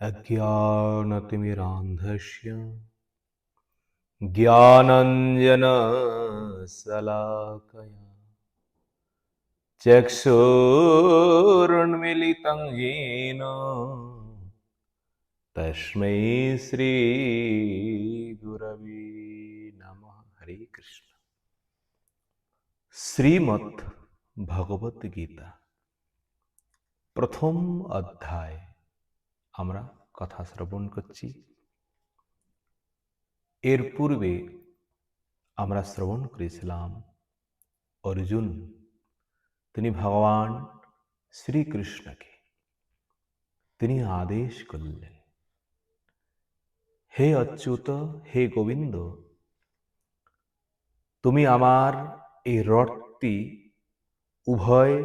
अज्ञानतिमिरान्धस्य। ज्ञानञ्जनशलाकया चक्षुर्मिलितं येन। तस्मै श्रीगुरवे नमः। हरे कृष्ण। श्रीमद् भगवत गीता प्रथम अध्याय। আমরা কথা শ্রবণ করছি। এর পূর্বে আমরা শ্রবণ করেছিলাম, অর্জুন, তিনি ভগবান শ্রীকৃষ্ণকে। তিনি আদেশ করলেন, হে অচ্যুত, হে গোবিন্দ, তুমি আমার এই রথটি উভয়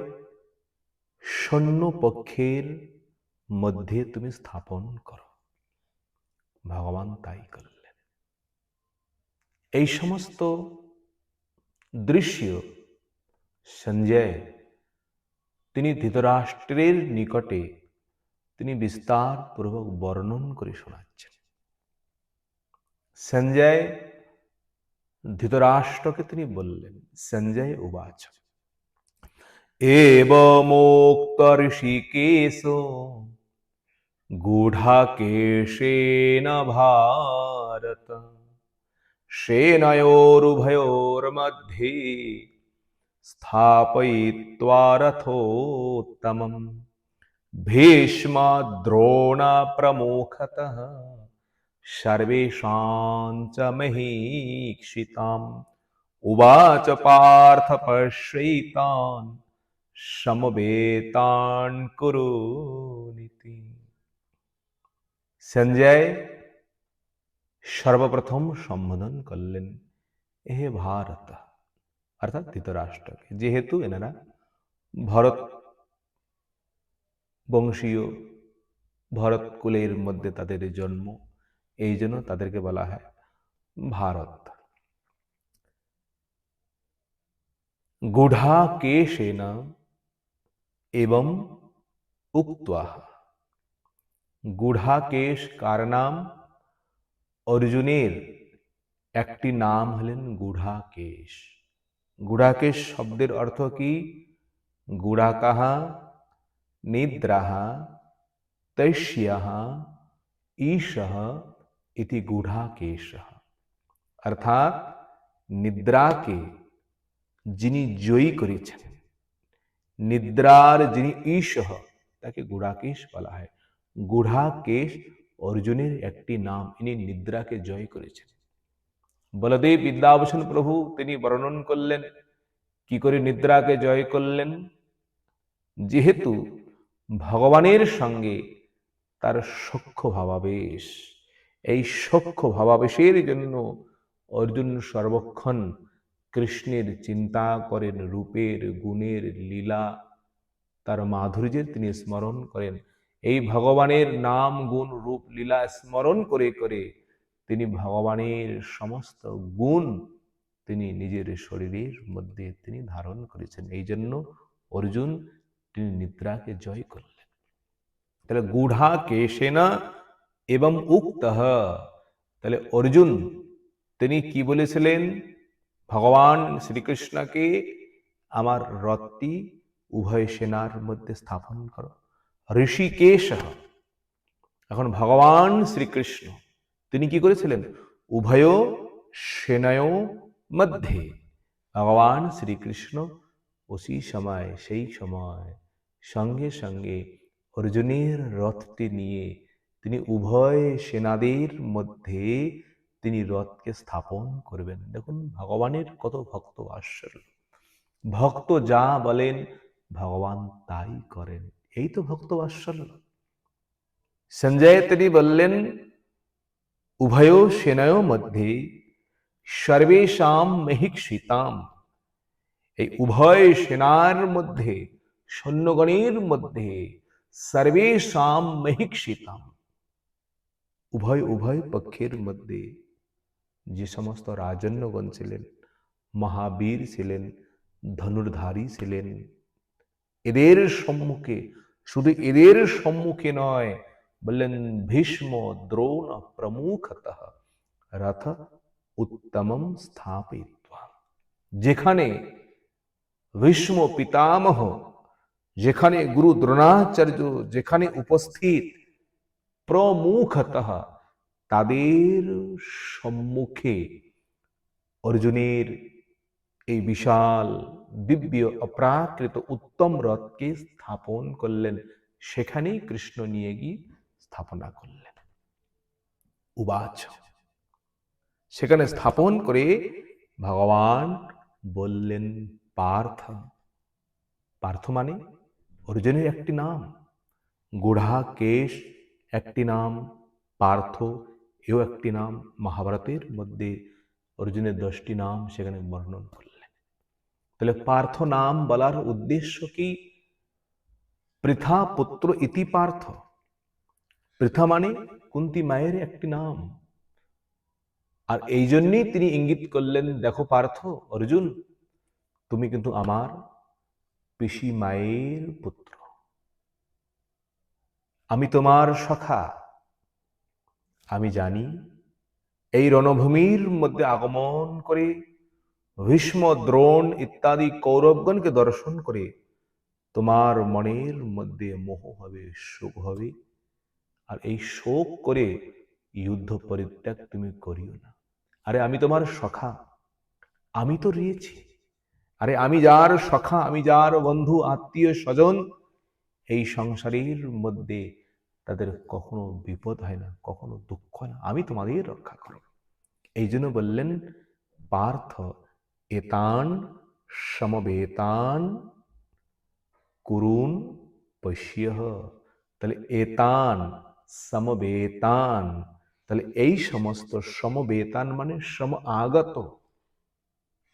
সৈন্য পক্ষের মধ্যে তুমি স্থাপন করো। ভগবান তাই করলেন। এই সমস্ত দৃশ্য, সঞ্জয়, তিনি ধৃতরাষ্ট্রের নিকটে তিনি বিস্তার পূর্বক বর্ণন করে শোনাচ্ছেন। সঞ্জয় ধৃতরাষ্ট্রকে তিনি বললেন, সঞ্জয় উবাচ। এবমোক্ত ঋষিকেশ गूढाकेशेन भारत। शेनयोरुभयोर्मध्ये स्थापयित्वा रथोत्तमम् भीष्माद्रोणाप्रमुखतः सर्वेषां च महीक्षिताम्। उवाच पार्थ पश्यैतान् समवेतान् कुरुनिति সঞ্জয়, সর্বপ্রথম সম্বোধন করলেন হে ভারত অর্থাৎ ধৃতরাষ্ট্রকে। যেহেতু এনারা ভরত বংশীয়, ভরত কুলের মধ্যে তাদের জন্ম, এই জন্য তাদেরকে বলা হয় ভারত। গুঢ়া কেশেন এবং উক্তা গুঢ়াকেশ কার নাম অর্জুনের একটি নাম হলেন গুঢ়াকেশ। গুঢ়াকেশ শব্দের অর্থ কি? গুঢ়াকাহা, নিদ্রাহা তৈষ্যাহা ঈশহ ইতি গুঢ়াকেশ। অর্থাৎ নিদ্রাকে যিনি জয়ী করেছেন, নিদ্রার যিনি ঈশহ তাকে গুঢ়াকেশ বলা হয়। গুঢ়াকেশ অর্জুনের একটি নাম। ইনি নিদ্রাকে জয় করেছেন। বলদেব বিদ্যাভূষণ প্রভু, তিনি বর্ণন করলেন, কি করে নিদ্রাকে জয় করলেন? যেহেতু ভগবানের সঙ্গে তার সখ্য ভাবাবেশ, এই সখ্য ভাবাবেশের জন্য অর্জুন সর্বক্ষণ কৃষ্ণের চিন্তা করেন, রূপের, গুণের লীলা, তার মাধুর্যের তিনি স্মরণ করেন। এই ভগবানের নাম, গুণ, রূপ, লীলা স্মরণ করে করে তিনি ভগবানের সমস্ত গুণ তিনি নিজের শরীরের মধ্যে তিনি ধারণ করেছেন। এই জন্য অর্জুন তিনি নিদ্রাকে জয় করলেন। তাহলে গুঢ়া কেশেনা এবং উক্ত তাহলে অর্জুন, তিনি কি বলেছিলেন? ভগবান শ্রীকৃষ্ণকে আমার রথটি উভয় সেনার মধ্যে স্থাপন করো। ঋষিকেশ। এখন ভগবান শ্রীকৃষ্ণ, তিনি কি করেছিলেন? উভয় সেনায় মধ্যে। ভগবান শ্রীকৃষ্ণ ওসি সময়, সেই সময় সঙ্গে সঙ্গে অর্জুনের রথটি নিয়ে তিনি উভয় সেনাদের মধ্যে তিনি রথকে স্থাপন করবেন। দেখুন, ভগবানের কত ভক্ত আশ্চর্য। ভক্ত যা বলেন, ভগবান তাই করেন। এই তো ভক্ত আশ্চর্য সঞ্জয় তিনি বললেন, উভয় সেনায় মধ্যে সর্বেশাম মহিক্ষিতাম। এই উভয় সেনার মধ্যে, সৈন্যগণের মধ্যে সর্বেশাম মহিক্ষিতাম। উভয় উভয় পক্ষের মধ্যে যে সমস্ত রাজন্যগণ ছিলেন, মহাবীর ছিলেন, ধনুর্ধারী ছিলেন, এদের সম্মুখে শুধু এদের সম্মুখে নয় বললেন ভীষ্ম দ্রোণ প্রমুখত রথ উত্তমম স্থাপিত্বা। যেখানে ভীষ্ম পিতামহ, যেখানে গুরু দ্রোণাচার্য, যেখানে উপস্থিত প্রমুখত তাদের সম্মুখে অর্জুনের এই বিশাল দিব্য অপ্রাকৃত উত্তম রথকে স্থাপন করলেন। সেখানেই কৃষ্ণ নিয়ে গিয়ে স্থাপনা করলেন। উবাচ। সেখানে স্থাপন করে ভগবান বললেন, পার্থ। পার্থ মানে অর্জুনের একটি নাম। গুঢ়া কেশ একটি নাম, পার্থ এও একটি নাম। মহাভারতের মধ্যে অর্জুনের দশটি নাম সেখানে বর্ণন করলেন। তাহলে পার্থ নাম বলার উদ্দেশ্য কি? পৃথা পুত্র ইতি পার্থ। পৃথা মানে কুন্তি মায়ের একটি নাম। আর এই জন্যই তিনি ইঙ্গিত করলেন, দেখো পার্থ, অর্জুন, তুমি কিন্তু আমার পিসি মায়ের পুত্র। আমি তোমার সখা। আমি জানি এই রণভূমির মধ্যে আগমন করে ভীষ্ম, দ্রোণ ইত্যাদি কৌরবগণকে দর্শন করে তোমার মনের মধ্যে মোহ হবে, শোক হবে। আর এই শোক করে যুদ্ধ পরিত্যাগ তুমি করিও না। আরে আমি তোমার সখা, আমি তো রয়েছি। আরে আমি যার সখা, আমি যার বন্ধু, আত্মীয়, স্বজন, এই সংসারের মধ্যে তাদের কখনো বিপদ হয় না, কখনো দুঃখ হয় না। আমি তোমাদের রক্ষা করব এই জন্য বললেন, পার্থ এতান সমবেতান কুরুন পশ্য তাহলে এতান সমবেতান, তাহলে এই সমস্ত সমবেতান মানে সম আগত।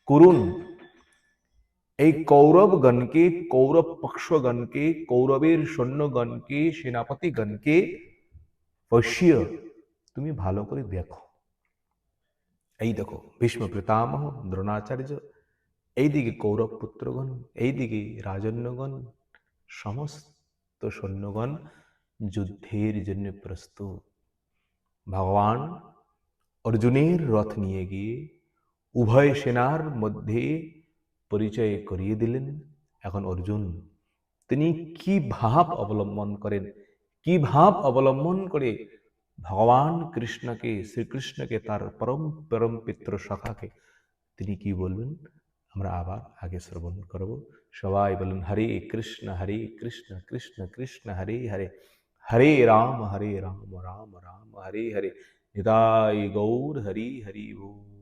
কুরুন, এই কৌরবগণকে কৌরব পক্ষগণকে কৌরবের সৈন্যগণকে, সেনাপতিগণকে পশ্য তুমি ভালো করে দেখো। এই দেখো, ভীষ্ম পিতামহ, দ্রোণাচার্য, এইদিকে কৌরব পুত্রগণ, এইদিকে রাজন্যগণ, সমস্ত সৈন্যগণ যুদ্ধের জন্য প্রস্তুত। ভগবান অর্জুনের রথ নিয়ে গিয়ে উভয় সেনার মধ্যে পরিচয় করিয়ে দিলেন। এখন অর্জুন, তিনি কি ভাব অবলম্বন করেন? কি ভাব অবলম্বন করে ভগবান কৃষ্ণকে শ্রীকৃষ্ণকে তার পরম পরম পিতৃ সখাকে তিনি কি বলবেন আমরা আবার আগে শ্রবণ করব সবাই বলুন হরে কৃষ্ণ হরে কৃষ্ণ কৃষ্ণ কৃষ্ণ হরে হরে হরে রাম হরে রাম রাম রাম হরে হরে নিতাই গৌর হরি হরি বল